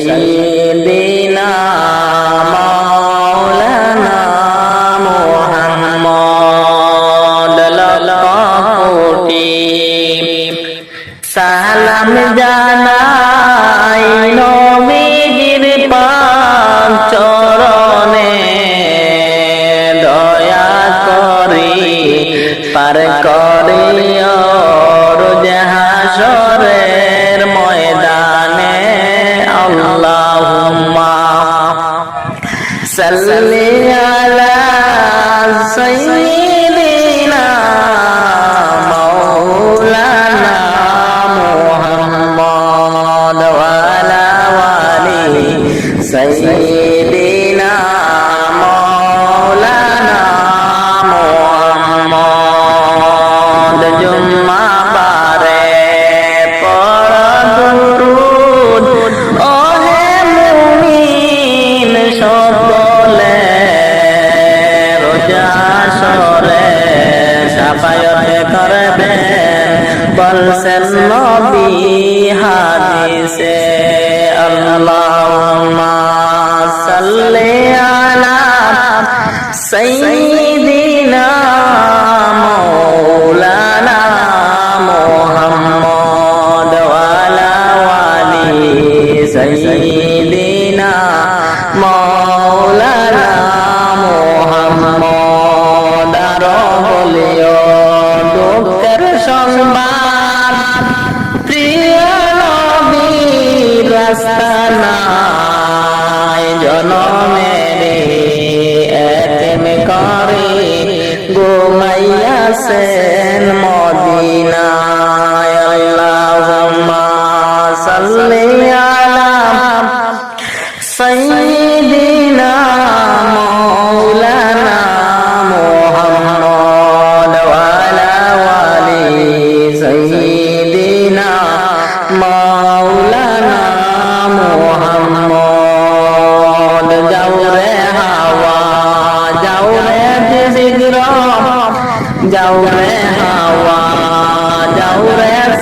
সঈদিনা মাওলানা মোহাম্মদ লল্লাহ কোটি সালাম যা সাল্লি আলা সাইয়্যিদিনা মাওলানা মুহাম্মদ ওয়া আলা ওয়ালি সাইয়্যিদিনা সাল্লি আলা সাইয়্যিদিনা ঘুমাইয়াছেন মদিনায় আল্লাহুম্মা সাল্লি আলা সাইয়্যিদিনা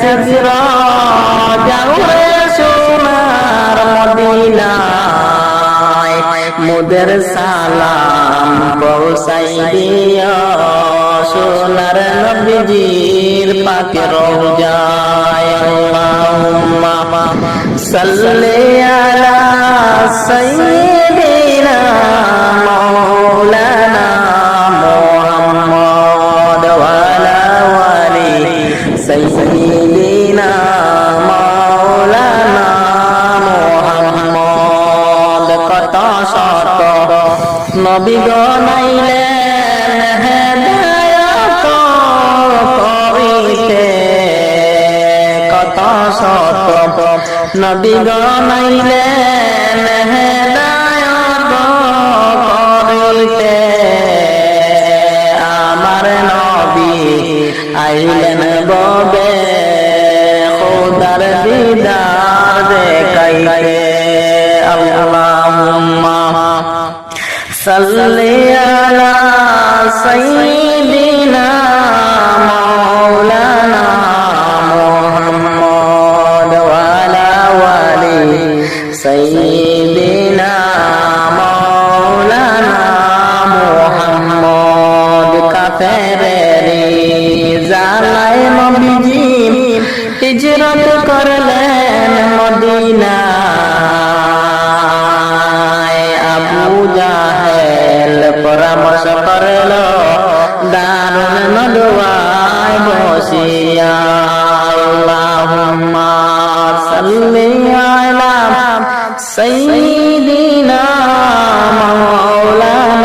রে জিগর যাও রে সোনার মদিনায় মোদের সালাম পৌঁছাই দিও। সোনার নবীজির পাকে রওজায় আল্লাহুম্মা সাল্লি আলা সাইয়্যিদিনা মাওলানা নবী গনাইলে হেদায়ত করিতে কত শত নবী গনাইলে হেদায়ত করিতে কাফেরেরি জালায় নবীজি হিজরত করলেন মদিনায় على سيدنا مولانا